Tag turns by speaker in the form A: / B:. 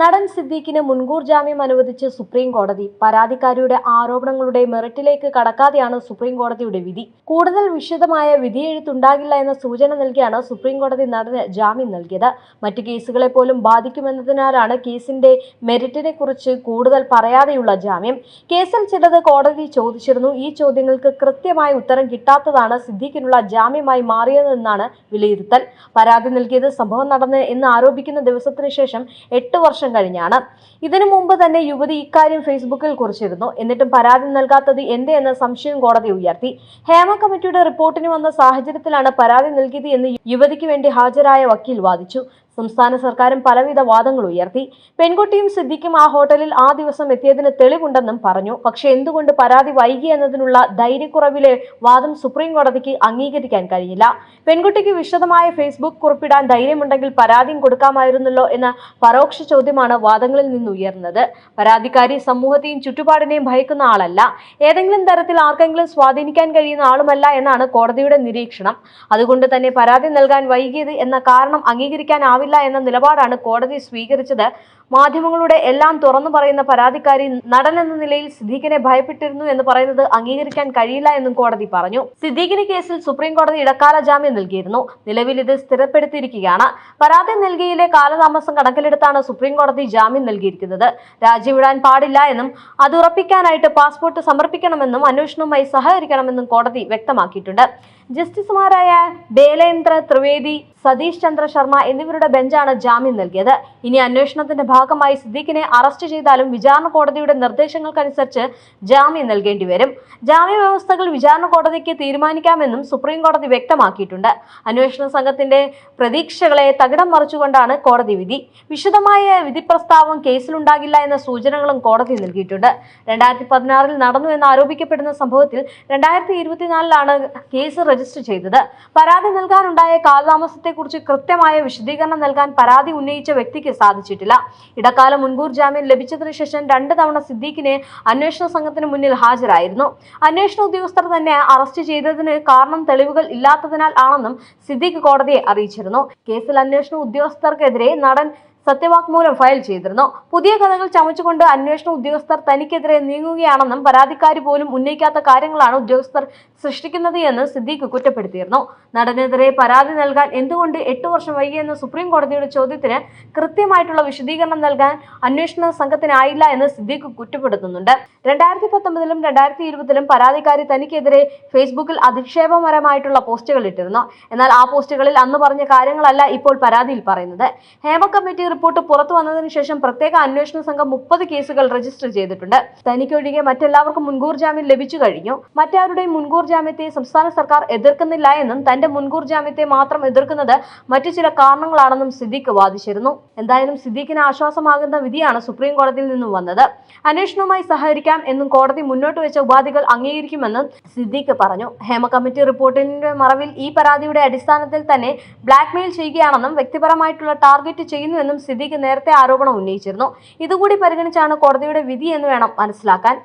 A: നടൻ സിദ്ദീഖിന് മുൻകൂർ ജാമ്യം അനുവദിച്ച് സുപ്രീം കോടതി. പരാതിക്കാരിയുടെ ആരോപണങ്ങളുടെ മെറിറ്റിലേക്ക് കടക്കാതെയാണ് സുപ്രീം കോടതിയുടെ വിധി. കൂടുതൽ വിശദമായ വിധി വിധിയെഴുത്തുണ്ടാകില്ല എന്ന സൂചന നൽകിയാണ് സുപ്രീം കോടതി നടന് ജാമ്യം നൽകിയത്. മറ്റു കേസുകളെ പോലും ബാധിക്കുമെന്നതിനാലാണ് കേസിന്റെ മെറിറ്റിനെ കുറിച്ച് കൂടുതൽ പറയാതെയുള്ള ജാമ്യം. കേസിൽ ചിലത് കോടതി ചോദിച്ചിരുന്നു. ഈ ചോദ്യങ്ങൾക്ക് കൃത്യമായ ഉത്തരം കിട്ടാത്തതാണ് സിദ്ദീഖിനുള്ള ജാമ്യമായി മാറിയതെന്നാണ് വിലയിരുത്തൽ. പരാതി നൽകിയത് സംഭവം നടന്ന് എന്ന് ആരോപിക്കുന്ന ദിവസത്തിന് ശേഷം എട്ട് വർഷം കഴിഞ്ഞാണ്. ഇതിനു മുമ്പ് തന്നെ യുവതി ഇക്കാര്യം ഫേസ്ബുക്കിൽ കുറിച്ചിരുന്നു. എന്നിട്ടും പരാതി നൽകാത്തത് എന്തേ എന്ന സംശയം കോടതി ഉയർത്തി. ഹേമ കമ്മിറ്റിയുടെ റിപ്പോർട്ടിന് വന്ന സാഹചര്യത്തിലാണ് പരാതി നൽകിയത് എന്ന് യുവതിക്ക് വേണ്ടി ഹാജരായ വക്കീൽ വാദിച്ചു. സംസ്ഥാന സർക്കാരും പലവിധ വാദങ്ങൾ ഉയർത്തി. പെൺകുട്ടിയും സിദ്ദിഖും ആ ഹോട്ടലിൽ ആ ദിവസം എത്തിയതിന് തെളിവുണ്ടെന്നും പറഞ്ഞു. പക്ഷേ എന്തുകൊണ്ട് പരാതി വൈകി എന്നതിനുള്ള ധൈര്യക്കുറവിലെ വാദം സുപ്രീം കോടതിക്ക് അംഗീകരിക്കാൻ കഴിഞ്ഞില്ല. പെൺകുട്ടിക്ക് വിശദമായ ഫേസ്ബുക്ക് കുറിപ്പിടാൻ ധൈര്യമുണ്ടെങ്കിൽ പരാതിയും കൊടുക്കാമായിരുന്നല്ലോ എന്ന പരോക്ഷ ചോദ്യമാണ് വാദങ്ങളിൽ നിന്ന് ഉയർന്നത്. പരാതിക്കാരി സമൂഹത്തെയും ചുറ്റുപാടിനെയും ഭയക്കുന്ന ആളല്ല. ഏതെങ്കിലും തരത്തിൽ ആർക്കെങ്കിലും സ്വാധീനിക്കാൻ കഴിയുന്ന ആളുമല്ല എന്നാണ് കോടതിയുടെ നിരീക്ഷണം. അതുകൊണ്ട് തന്നെ പരാതി നൽകാൻ വൈകിയത് എന്ന കാരണം അംഗീകരിക്കാനാവില്ല എന്ന നിലപാടാണ് കോടതി സ്വീകരിച്ചത്. മാധ്യമങ്ങളുടെ എല്ലാം തുറന്നു പറയുന്ന പരാതിക്കാരി നടൻ എന്ന നിലയിൽ സിദ്ദീഖിനെ ഭയപ്പെട്ടിരുന്നു എന്ന് പറയുന്നത് അംഗീകരിക്കാൻ കഴിയില്ല എന്നും കോടതി പറഞ്ഞു. സിദ്ദീഖിന് കേസിൽ സുപ്രീം കോടതി ഇടക്കാല ജാമ്യം നൽകിയിരുന്നു. നിലവിൽ ഇത് സ്ഥിരപ്പെടുത്തിയിരിക്കുകയാണ്. പരാതി നൽകിയിലെ കാലതാമസം കണക്കിലെടുത്താണ് സുപ്രീം കോടതി ജാമ്യം നൽകിയിരിക്കുന്നത്. രാജിവിടാൻ പാടില്ല എന്നും അത് ഉറപ്പിക്കാനായിട്ട് പാസ്പോർട്ട് സമർപ്പിക്കണമെന്നും അന്വേഷണവുമായി സഹകരിക്കണമെന്നും കോടതി വ്യക്തമാക്കിയിട്ടുണ്ട്. ജസ്റ്റിസുമാരായ ബേലേന്ദ്ര ത്രിവേദി സതീഷ് ചന്ദ്ര ശർമ്മ എന്നിവരുടെ ബെഞ്ചാണ് ജാമ്യം നൽകിയത്. ഇനി അന്വേഷണത്തിന്റെ ഭാഗമായി സിദ്ദീഖിനെ അറസ്റ്റ് ചെയ്താലും വിചാരണ കോടതിയുടെ നിർദ്ദേശങ്ങൾക്കനുസരിച്ച് ജാമ്യം നൽകേണ്ടി വരും. ജാമ്യ വ്യവസ്ഥകൾ വിചാരണ കോടതിക്ക് തീരുമാനിക്കാമെന്നും സുപ്രീം കോടതി വ്യക്തമാക്കിയിട്ടുണ്ട്. അന്വേഷണ സംഘത്തിന്റെ പ്രതീക്ഷകളെ തകിടം മറിച്ചുകൊണ്ടാണ് കോടതി വിധി. വിശദമായ വിധി പ്രസ്താവം കേസിലുണ്ടാകില്ല എന്ന സൂചനകളും കോടതി നൽകിയിട്ടുണ്ട്. രണ്ടായിരത്തി പതിനാറിൽ നടന്നു എന്ന് ആരോപിക്കപ്പെടുന്ന സംഭവത്തിൽ രണ്ടായിരത്തി ഇരുപത്തിനാലിലാണ് കേസ് രജിസ്റ്റർ ചെയ്തത്. പരാതി നൽകാനുണ്ടായ കാലതാമസത്തെക്കുറിച്ച് കൃത്യമായ വിശദീകരണം നൽകാൻ പരാതി ഉന്നയിച്ച വ്യക്തിക്ക് സാധിച്ചിട്ടില്ല. ഇടക്കാല മുൻകൂർ ജാമ്യം ലഭിച്ചതിനു ശേഷം രണ്ട് തവണ സിദ്ദീഖിനെ അന്വേഷണ സംഘത്തിന് മുന്നിൽ ഹാജരായിരുന്നു. അന്വേഷണ ഉദ്യോഗസ്ഥർ തന്നെ അറസ്റ്റ് ചെയ്തതിന് കാരണം തെളിവുകൾ ഇല്ലാത്തതിനാൽ ആണെന്നും സിദ്ദീഖ് കോടതിയെ അറിയിച്ചിരുന്നു. കേസിൽ അന്വേഷണ ഉദ്യോഗസ്ഥർക്കെതിരെ നടൻ സത്യവാങ്മൂലം ഫയൽ ചെയ്തിരുന്നു. പുതിയ കഥകൾ ചമച്ചുകൊണ്ട് അന്വേഷണ ഉദ്യോഗസ്ഥർ തനിക്കെതിരെ നീങ്ങുകയാണെന്നും പരാതിക്കാരി പോലും ഉന്നയിക്കാത്ത കാര്യങ്ങളാണ് ഉദ്യോഗസ്ഥർ സൃഷ്ടിക്കുന്നത് എന്ന് സിദ്ദീഖ് കുറ്റപ്പെടുത്തിയിരുന്നു. നടനെതിരെ പരാതി നൽകാൻ എന്തുകൊണ്ട് എട്ട് വർഷം വൈകിയെന്ന സുപ്രീം കോടതിയുടെ ചോദ്യത്തിന് കൃത്യമായിട്ടുള്ള വിശദീകരണം നൽകാൻ അന്വേഷണ സംഘത്തിനായില്ല എന്ന് സിദ്ദീഖ് കുറ്റപ്പെടുത്തുന്നുണ്ട്. രണ്ടായിരത്തി പത്തൊമ്പതിലും രണ്ടായിരത്തി ഇരുപതിലും പരാതിക്കാരി തനിക്കെതിരെ ഫേസ്ബുക്കിൽ അധിക്ഷേപകരമായിട്ടുള്ള പോസ്റ്റുകൾ ഇട്ടിരുന്നു. എന്നാൽ ആ പോസ്റ്റുകളിൽ അന്ന് പറഞ്ഞ കാര്യങ്ങളല്ല ഇപ്പോൾ പരാതിയിൽ പറയുന്നത്. ഹേമ കമ്മിറ്റി റിപ്പോർട്ട് പുറത്തു വന്നതിന് ശേഷം പ്രത്യേക അന്വേഷണ സംഘം മുപ്പത് കേസുകൾ രജിസ്റ്റർ ചെയ്തിട്ടുണ്ട്. തനിക്കൊഴികെ മറ്റെല്ലാവർക്കും മുൻകൂർ ജാമ്യം ലഭിച്ചു കഴിഞ്ഞു. മറ്റാരുടെയും മുൻകൂർ ജാമ്യത്തെ സംസ്ഥാന സർക്കാർ എതിർക്കുന്നില്ല എന്നും തന്റെ മുൻകൂർ ജാമ്യത്തെ മാത്രം എതിർക്കുന്നത് മറ്റു ചില കാരണങ്ങളാണെന്നും സിദ്ദീഖ് വാദിച്ചിരുന്നു. എന്തായാലും സിദ്ദീഖിന് ആശ്വാസമാകുന്ന വിധിയാണ് സുപ്രീം കോടതിയിൽ നിന്നും വന്നത്. അന്വേഷണവുമായി സഹകരിക്കാം എന്നും കോടതി മുന്നോട്ട് വെച്ച ഉപാധികൾ അംഗീകരിക്കുമെന്നും സിദ്ദീഖ് പറഞ്ഞു. ഹേമ കമ്മിറ്റി റിപ്പോർട്ടിന്റെ മറവിൽ ഈ പരാതിയുടെ അടിസ്ഥാനത്തിൽ തന്നെ ബ്ലാക്ക്മെയിൽ ചെയ്യുകയാണെന്നും വ്യക്തിപരമായിട്ടുള്ള ടാർഗറ്റ് ചെയ്യുന്നുവെന്നും സിദ്ദീഖ് നേരത്തെ ആരോപണം ഉന്നയിച്ചിരുന്നു. ഇതുകൂടി പരിഗണിച്ചാണ് കോടതിയുടെ വിധി എന്ന് വേണം മനസ്സിലാക്കാൻ.